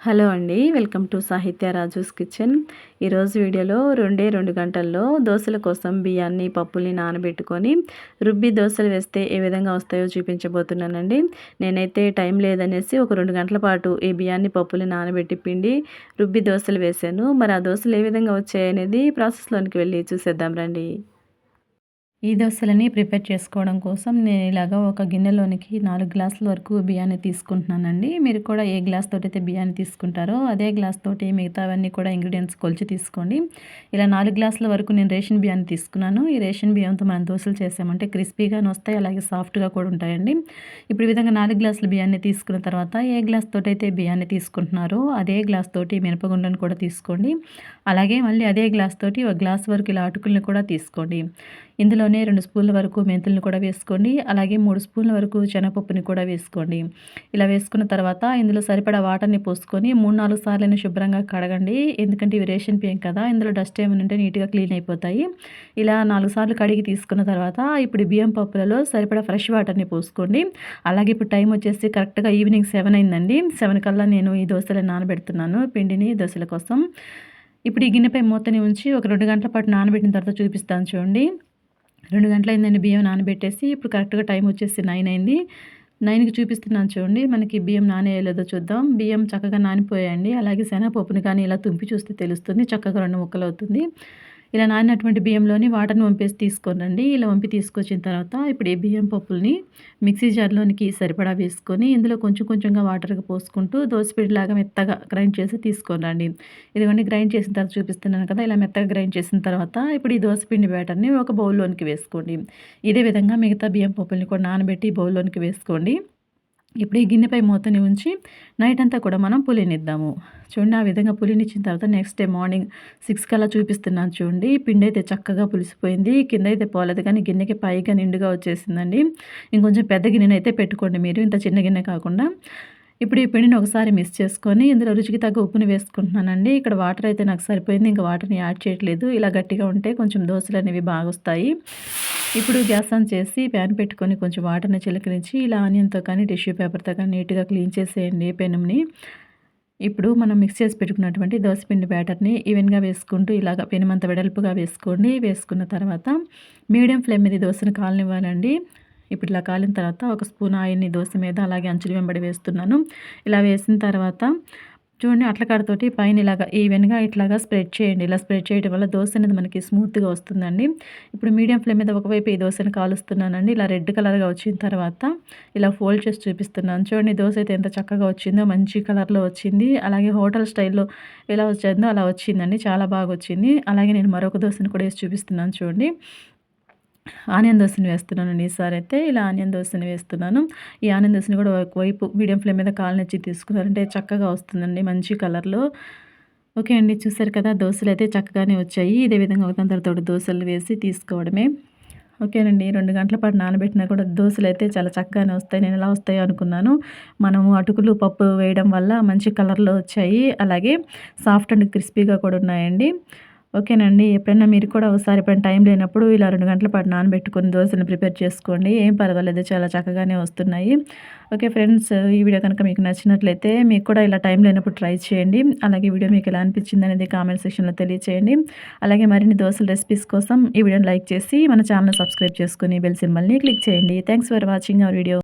Hello అండి welcome to సాహిత్య Raju's kitchen. ఈరోజు వీడియోలో రెండే రెండు గంటల్లో దోశల కోసం బియ్యాన్ని పప్పుల్ని నానబెట్టుకొని రుబ్బి దోశలు వేస్తే ఏ విధంగా వస్తాయో చూపించబోతున్నానండి. నేనైతే టైం లేదనేసి ఒక రెండు గంటల పాటు ఈ బియ్యాన్ని పప్పుల్ని నానబెట్టి పిండి రుబ్బి దోశలు వేశాను. మరి ఆ దోశలు ఏ విధంగా వచ్చాయనేది ప్రాసెస్లోనికి వెళ్ళి చూసేద్దాం రండి. ఈ దోశలని ప్రిపేర్ చేసుకోవడం కోసం నేను ఇలాగ ఒక గిన్నెలోనికి నాలుగు గ్లాసుల వరకు బియ్యాన్ని తీసుకుంటున్నానండి. మీరు కూడా ఏ గ్లాస్ తోటి అయితే బియ్యాన్ని తీసుకుంటారో అదే గ్లాస్ తోటి మిగతావన్నీ కూడా ఇంగ్రీడియంట్స్ కొలిచి తీసుకోండి. ఇలా నాలుగు గ్లాసుల వరకు నేను రేషన్ బియ్యాన్ని తీసుకున్నాను. ఈ రేషన్ బియ్యంతో మనం దోశలు చేసామంటే క్రిస్పీగా వస్తాయి అలాగే సాఫ్ట్గా కూడా ఉంటాయండి. ఇప్పుడు ఈ విధంగా నాలుగు గ్లాసుల బియ్యాన్ని తీసుకున్న తర్వాత ఏ గ్లాస్ తోటి అయితే బియ్యాన్ని తీసుకుంటున్నారో అదే గ్లాస్ తోటి మినపగుండను కూడా తీసుకోండి. అలాగే మళ్ళీ అదే గ్లాస్ తోటి ఒక గ్లాస్ వరకు ఇలా అటుకులను కూడా తీసుకోండి. ఇందులో ఇందులోనే రెండు స్పూన్ల వరకు మెంతులను కూడా వేసుకోండి. అలాగే మూడు స్పూన్ల వరకు శనగపప్పుని కూడా వేసుకోండి. ఇలా వేసుకున్న తర్వాత ఇందులో సరిపడా వాటర్ని పోసుకొని మూడు నాలుగు సార్లు శుభ్రంగా కడగండి. ఎందుకంటే ఇవి రేషన్ బియ్యం కదా ఇందులో డస్ట్ ఏమైనా ఉంటే నీట్గా క్లీన్ అయిపోతాయి. ఇలా నాలుగు సార్లు కడిగి తీసుకున్న తర్వాత ఇప్పుడు బియ్యం పప్పులలో సరిపడా ఫ్రెష్ వాటర్ని పోసుకోండి. అలాగే ఇప్పుడు టైం వచ్చేసి కరెక్ట్గా ఈవినింగ్ సెవెన్ అయిందండి. సెవెన్ కల్లా నేను ఈ దోశలు నానబెడుతున్నాను పిండిని దోశల కోసం. ఇప్పుడు ఈ గిన్నెపై మూతని ఉంచి ఒక రెండు గంటల పాటు నానబెట్టిన తర్వాత చూపిస్తాను చూడండి. రెండు గంటలు అయిందండి బియ్యం నానబెట్టేసి ఇప్పుడు కరెక్ట్గా టైం వచ్చేసి నైన్ అయింది. నైన్కి చూపిస్తున్నాను చూడండి మనకి బియ్యం నానేయలేదో చూద్దాం. బియ్యం చక్కగా నానిపోయాయండి. అలాగే శనగపప్పుని కానీ ఇలా తుంపి చూస్తే తెలుస్తుంది చక్కగా రెండు ముక్కలు అవుతుంది ఇలా నానినటువంటి బియ్యంలోని వాటర్ని వంపేసి తీసుకోనండి. ఇలా వంపి తీసుకొచ్చిన తర్వాత ఇప్పుడు ఈ బియ్యం పప్పుల్ని మిక్సీ జార్లోనికి సరిపడా వేసుకొని ఇందులో కొంచెం కొంచెంగా వాటర్గా పోసుకుంటూ దోసపిండిలాగా మెత్తగా గ్రైండ్ చేసి తీసుకోనండి. ఇదిగోండి గ్రైండ్ చేసిన తర్వాత చూపిస్తున్నాను కదా ఇలా మెత్తగా గ్రైండ్ చేసిన తర్వాత ఇప్పుడు ఈ దోసపిండి బ్యాటర్ని ఒక బౌల్లోనికి వేసుకోండి. ఇదే విధంగా మిగతా బియ్యం పప్పుల్ని కూడా నానబెట్టి బౌల్లోనికి వేసుకోండి. ఇప్పుడు ఈ గిన్నెపై మూతని ఉంచి నైట్ అంతా కూడా మనం పులినిద్దాము. చూడండి ఆ విధంగా పులినిచ్చిన తర్వాత నెక్స్ట్ డే మార్నింగ్ సిక్స్ కల్లా చూపిస్తున్నాను చూడండి. పిండి అయితే చక్కగా పులిసిపోయింది. కింద అయితే పోలేదు కానీ గిన్నెకి పైగా నిండుగా వచ్చేసిందండి. ఇంకొంచెం పెద్ద గిన్నెనైతే పెట్టుకోండి మీరు ఇంత చిన్న గిన్నె కాకుండా. ఇప్పుడు ఈ పిండిని ఒకసారి మిక్స్ చేసుకొని ఇందులో రుచికి తగ్గ ఉప్పుని వేసుకుంటున్నానండి. ఇక్కడ వాటర్ అయితే నాకు సరిపోయింది ఇంకా వాటర్ని యాడ్ చేయట్లేదు. ఇలా గట్టిగా ఉంటే కొంచెం దోశలు అనేవి బాగా వస్తాయి ఇప్పుడు గ్యాస్ ఆన్ చేసి ప్యాన్ పెట్టుకొని కొంచెం వాటర్ని చిలకరించి ఇలా ఆనియన్తో కానీ టిష్యూ పేపర్తో కానీ నీట్గా క్లీన్ చేసేయండి పెనంని. ఇప్పుడు మనం మిక్స్ చేసి పెట్టుకున్నటువంటి దోశపిండి బ్యాటర్ని ఈవెన్గా వేసుకుంటూ ఇలాగ పెనమంత వెడల్పుగా వేసుకోండి వేసుకున్న తర్వాత మీడియం ఫ్లేమ్ మీద దోశను కాలనివ్వాలండి. ఇప్పుడు ఇలా కాలిన తర్వాత ఒక స్పూన్ ఆయిల్ని దోశ మీద అలాగే అంచులు వెంబడి వేస్తున్నాను. ఇలా వేసిన తర్వాత చూడండి అట్లకాడతోటి పైన ఇలాగా ఈవెన్గా ఇట్లాగా స్ప్రెడ్ చేయండి. ఇలా స్ప్రెడ్ చేయడం వల్ల దోశ అనేది మనకి స్మూత్గా వస్తుందండి. ఇప్పుడు మీడియం ఫ్లేమ్ మీద ఒకవైపు ఈ దోశని కాలుస్తున్నానండి. ఇలా రెడ్ కలర్గా వచ్చిన తర్వాత ఇలా ఫోల్డ్ చేసి చూపిస్తున్నాను. చూడండి దోశ అయితే ఎంత చక్కగా వచ్చిందో మంచి కలర్లో వచ్చింది. అలాగే హోటల్ స్టైల్లో ఎలా వచ్చిందో అలా వచ్చిందండి. చాలా బాగా వచ్చింది. అలాగే నేను మరొక దోశని కూడా వేసి చూపిస్తున్నాను చూడండి. ఆనియన్ దోశని వేస్తున్నాను ఈసారి అయితే ఇలా ఆనియన్ దోశని వేస్తున్నాను. ఈ ఆనియన్ దోశని కూడా ఒకవైపు మీడియం ఫ్లేమ్ మీద కాలనిచ్చి తీసుకున్నారంటే చక్కగా వస్తుందండి మంచి కలర్లో. ఓకే అండి చూసారు కదా దోశలు అయితే చక్కగానే వచ్చాయి. ఇదే విధంగా ఒక దోశలు వేసి తీసుకోవడమే. ఓకేనండి రెండు గంటల పాటు నానబెట్టినా కూడా దోశలు అయితే చాలా చక్కగానే వస్తాయి. నేను ఎలా వస్తాయో అనుకున్నాను. మనము అటుకులు పప్పు వేయడం వల్ల మంచి కలర్లో వచ్చాయి. అలాగే సాఫ్ట్ అండ్ క్రిస్పీగా కూడా ఉన్నాయండి. ఓకేనండి. ఎప్పుడైనా మీరు కూడా ఒకసారి ఎప్పుడైనా టైం లేనప్పుడు ఇలా రెండు గంటల పాటు నానబెట్టుకొని దోశను ప్రిపేర్ చేసుకోండి ఏం పర్వాలేదు చాలా చక్కగానే వస్తున్నాయి. ఓకే ఫ్రెండ్స్ ఈ వీడియో కనుక మీకు నచ్చినట్లయితే మీకు కూడా ఇలా టైం లేనప్పుడు ట్రై చేయండి. అలాగే వీడియో మీకు ఎలా అనిపించింది అనేది కామెంట్ సెక్షన్లో తెలియచేయండి. అలాగే మరిన్ని దోశల రెసిపీస్ కోసం ఈ వీడియోని లైక్ చేసి మన ఛానల్ సబ్స్క్రైబ్ చేసుకుని బెల్ సింబల్ని క్లిక్ చేయండి. Thanks for watching our video.